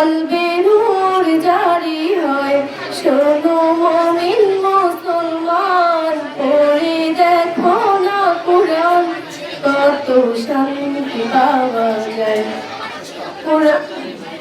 কলবে নূর জারি হয়। শোনো মমিন মুসলমান, পড়ে দেখো না কোরআন। কত শান্তি পাওয়া যায়। কোরআন